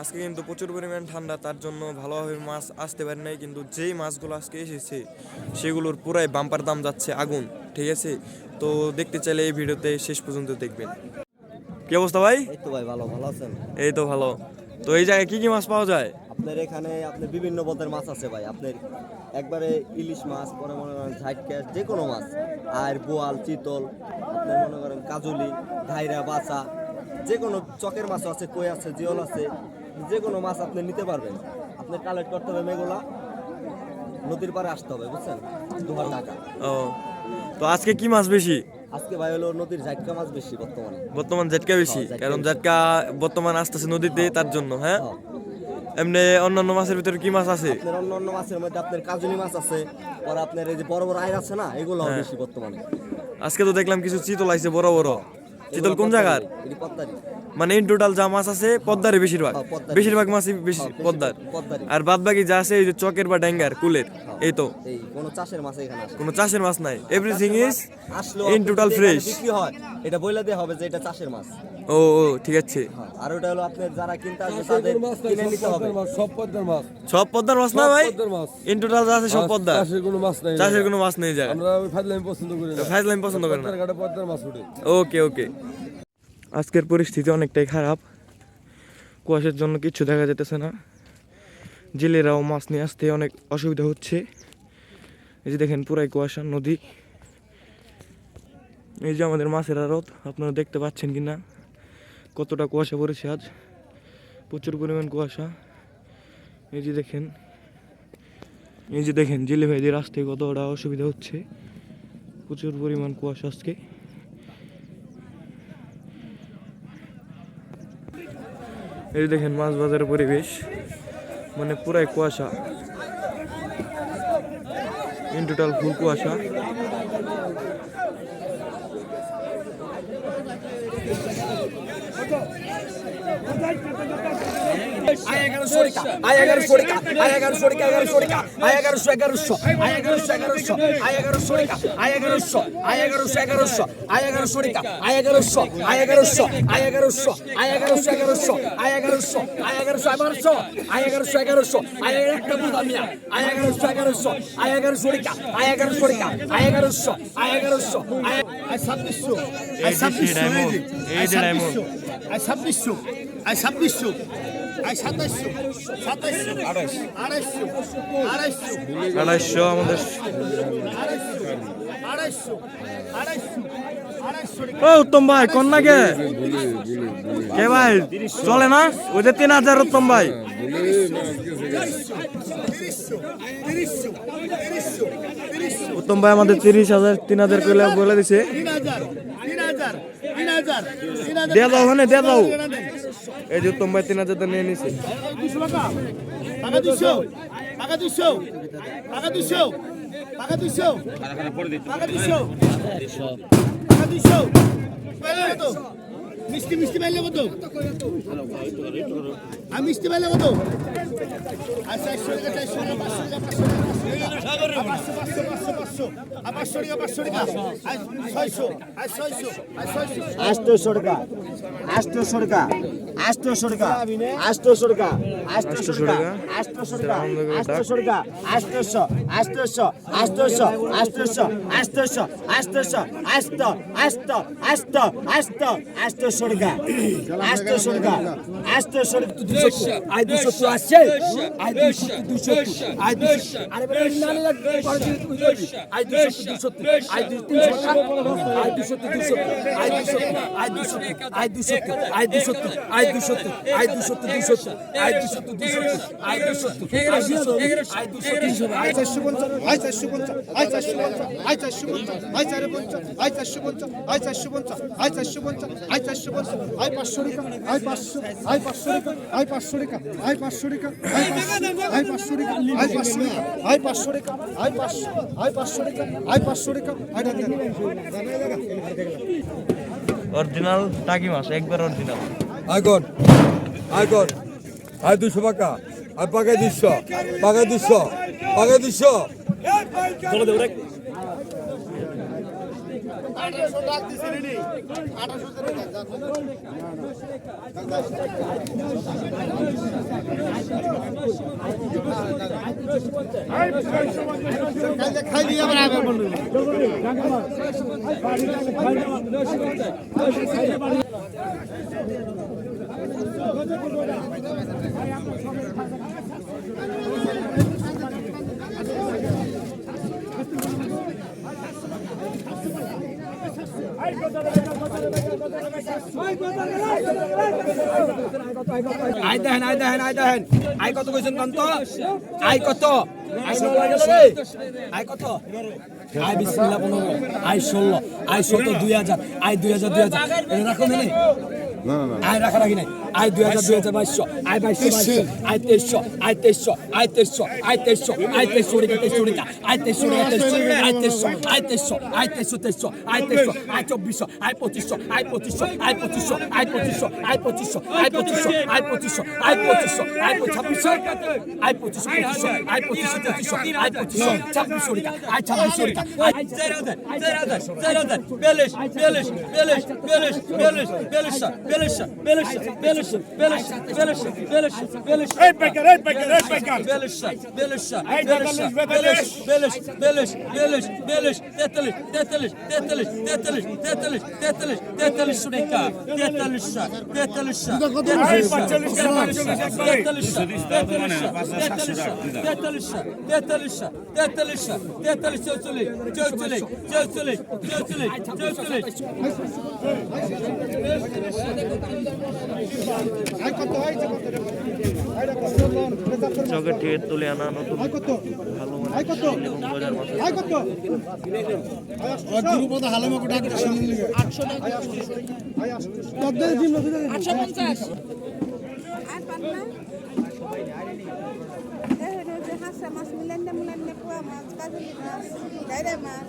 আজকে কিন্তু প্রচুর পরিমাণ ঠান্ডা তার জন্য ভালোভাবে মাছ আসতে পারে নাই কিন্তু যেই মাছগুলো আজকে এসেছে সেগুলোর পুরাই বাম্পার দাম যাচ্ছে আগুন ঠিক আছে? তো দেখতে চাইলে এই ভিডিওতে শেষ পর্যন্ত দেখবেন। কি অবস্থা ভাই? এই তো ভাই ভালো ভালো আছেন? এই তো ভালো। তো এই জায়গায় কি কি মাছ পাওয়া যায়? আপনার এখানে আপনার বিভিন্ন পদের মাছ আছে ভাই। আপনার একবারে ইলিশ মাছ পরে মনে করেন ক্যাশ যে কোনো মাছ। আর বোয়াল চিতল আপনার মনে করেন কাজলি ঘাইরা বাচা যে কোনো চকের মাছও আছে কই আছে জিওল আছে। যে কোনো মাছ আপনি নিতে পারবেন। আপনি কালেক্ট করতে হবে মেগুলা নদীর পাড়ে আসতে হবে বুঝছেন? দুহার ও তো আজকে কি মাছ বেশি? আজকে ভাই হলো নদীর ঝাইটকা মাছ বেশি বর্তমানে। বর্তমান জেটকা বেশি? হ্যাঁ, জাটকা কারণ। জেটকা বর্তমান আসতেছে নদীতে তার জন্য হ্যাঁ? হ্যাঁ। এমনি অন্যান্য মাছের ভিতরে কি মাছ আছে? আপনার অন্য অন্য মাছের মধ্যে আপনার কাজুনি মাছ আছে আর আপনার এই যে বড় বড় আয়ের আছে না এগুলো হ্যাঁ। বেশি বর্তমানে। আজকে তো দেখলাম কিছু চিতল আইছে বড় বড়। চিতল কোন জায়গার? এটি পদ্মারি। মানে ইন টোটাল যা মাছ আছে পদ্মারে বেশিরভাগ। হ্যাঁ, বেশিরভাগ মাছই বেশি হ্যাঁ, পদ্মার। আর বাদ বাকি যা আছে এই যে চকের বা ড্যাঙ্গার কুলের এই তো। কোনো চাষের মাছ এখানে আসে কোনো চাষের মাছ নাই। Everything is in total fresh বিক্রি হয় এটা বইলে দিয়ে হবে যে এটা চাষের মাছ। ও ও ঠিক আছে। হ্যাঁ, আর ওটা হলো আপনার যারা কিনতে আসবে তাদের কিনে নিতে হবে। সব পদ্মার মাছ। সব পদ্মার মাছ না ভাই? ইন টোটাল যা আছে সব পদ্মা চাষের কোনো মাছ নাই। চাষের কোনো মাছ নেই যায় আমরা ফাজলামি পছন্দ করি না। ফাইজলাম পছন্দ করে না। পদ্মার মাছ ওকে ওকে। আজকের পরিস্থিতি অনেকটাই খারাপ। কুয়াশার জন্য কিছু দেখা যেতেছে না। জেলেরাও মাছ নিয়ে আসতে অনেক অসুবিধা হচ্ছে। এই যে দেখেন পুরাই কুয়াশা, নদী। এই যে আমাদের মাছের আড়ত আপনারা দেখতে পাচ্ছেন কি না কতটা কুয়াশা পড়েছে আজ। প্রচুর পরিমাণ কুয়াশা। এই যে দেখেন, এই যে দেখেন জেলে ভাইদের আসতে কতটা অসুবিধা হচ্ছে। প্রচুর পরিমাণ কুয়াশা আজকে। এই দেখেন মাছ বাজারের পরিবেশ মানে পুরাই কুয়াশা। ইন টোটাল ফুল কুয়াশা। আয় এগারোশো টাকা আয় এগারোশো টাকা আয় এগারোশো টাকা এগারোশো টাকা আয় এগারোশো এগারোশো আয় এগারোশো এগারোশো আয় এগারোশো টাকা আয় এগারোশো আয় এগারোশো এগারোশো আয় এগারোশো টাকা আয় এগারোশো আয় এগারোশো আয় এগারোশো আয় এগারোশো এগারোশো আয় এগারোশো আয় এগারোশো এগারোশো আয় এগারোশো এগারোশো আয় একটা বুঝা মিয়া আয় এগারোশো এগারোশো আয় এগারোশো টাকা আয় এগারোশো টাকা আয় এগারোশো আয় এগারোশো আয় ছাব্বিশশো আয় ছাব্বিশশো আয় ছাব্বিশশো আয় ছাব্বিশশো আড়াইশো। আমাদের ও উত্তম ভাই কন্যা কে কে ভাই? চলে না? ওই যে তিন হাজার উত্তম ভাই। উত্তম ভাই আমাদের তিরিশ হাজার তিন হাজার করে বলে দিছে। দিয়ে দাও ওখানে দিয়ে দাও। এই যে ভাই তিন হাজার নিয়ে নিছে। টাকা দুশো টাকা দুশো টাকা দুশো টাকা দুশো টাকা দুশো টাকা দুশো মিষ্টি মিষ্টি পাইলে কত? আর মিষ্টি পাইলে কত? আর চারশো টাকা চারশো টাকা পাঁচশো টাকা পাঁচশো টাকা পাঁচশো। পাঁচশো টাকা পাঁচশো টাকা। আর ছয়শো আর ছয়শো আর ছয়শো। আষ্টশো টাকা আষ্টশো টাকা আষ্টশো টাকা আষ্টশো টাকা আষ্টশো টাকা আষ্টশো টাকা আষ্টশো টাকা আষ্টশো আষ্টশো আষ্টশো আষ্টশো আষ্টশো আষ্টশো আষ্ট আষ্ট আষ্ট আষ্ট আষ্টশো টাকা আষ্টশো টাকা আষ্টশো টাকা আই দুশো আসছে আই দুশো দুশো আই দুশো আরে আই দুশো দুশো আই দুশো আই দুশো দুশো আই দুশো আই দুশো আই দুশো আই দুশো আই দুশো আই দুশো দুশো আই দুশো দুশো আই দুশো আই দুশো আই দুশো তিনশো আই চারশো পঞ্চাশ আই চারশো পঞ্চাশ আই চারশো পঞ্চাশ আই চারশো পঞ্চাশ আই চারে পঞ্চাশ আই চারশো পঞ্চাশ আই চারশো পঞ্চাশ আই চারশো পঞ্চাশ আই চারশো পঞ্চাশ আই পাঁচশো টাকা আই পাঁচশো আই পাঁচশো টাকা আই পাঁচশো টাকা আই পাঁচশো টাকা আই পাঁচশো টাকা আই পাঁচশো আই পাঁচশো টাকা আই পাঁচশো আই পাঁচশো টাকা আই পাঁচশো টাকা আইটা দেন অরিজিনাল টাকি মাছ একবার অরিজিনাল আইগন আইগন আই দুশো টাকা আর পাকা দুশো পাকা দুশো। পাকা দুশো খাই আয় দেখেন আয় দেখেন আয় দেখেন। আয় কত কইছেন কান্ত আয় কত? আয় কত? আয় বিসমিল্লাহ পনেরো। আয় ষোলো আয় সতেরো দুই হাজার। আয় দুই হাজার দুই হাজার। রাখো না আয় রাখা রাখি নাই। আয় দুই হাজার দুই হাজার বাইশশো আয় বাইশশো বাইশশো আয় তেইশশো আয় তেইশশো আয় তেইশশো আয় তেইশশো আয় তেইশশো রেখা তেইশশো রেখা আয় তেইশশো রেখা তেইশশো আয় তেইশশো আয় তেইশশো আয় তেইশশো তেইশশো আয় তেইশশো আয় চব্বিশশো আয় পঁচিশশো আয় পঁচিশশো আয় পঁচিশশো আয় পঁচিশশো আয় পঁচিশশো আয় পঁচিশশো আয় পঁচিশশো আয় পঁচিশশো আয় ছাব্বিশশো আয় পঁচিশশো পঁচিশশো আয় পঁচিশশো পঁচিশশো আয় পঁচিশশো ছাব্বিশশো রেখা আয় ছাব্বিশশো রেখা আয় চার হাজার চার হাজার চার হাজার বিয়াল্লিশ বিয়াল্লিশ বিয়াল্লিশ বিয়াল্লিশ বিয়াল্লিশ বিয়াল্লিশ Belişim, belişim, belişim, belişim, belişim. Hep bekar, hep bekar, hep bekar. Belişim, belişim, belişim, beliş, beliş, beliş, beliş, beliş, tetiliş, tetiliş, tetiliş, tetiliş, tetiliş, tetiliş, তেতাল্লিশশো টাকা তেতাল্লিশশো তেতাল্লিশশো তেতাল্লিশশো তেতাল্লিশশো তেতাল্লিশশো তেতাল্লিশশো তেতাল্লিশশো তেতাল্লিশ চৌচল্লিশ চৌচল্লিশ চৌচল্লিশ চৌচল্লিশ চৌচল্লিশ। চৌচল্লিশ চকের থেকে তুলে আনা নতুন ভালো মানের মাছ মিলান মিলান পোয়া মাছ কাজলি মাছ।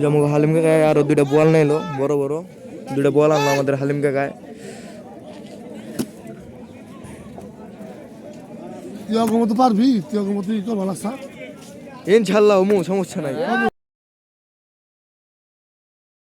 যেমন হালিম কাকায় আরও দুইটা বোয়াল নাইলো বড় বড় দুইটা বোয়াল আনলো আমাদের হালিম কাকায় তুই অগমত পারবি? তুই অগমত ই কর ভালো ইনশাল্লাহ মু সমস্যা নাই।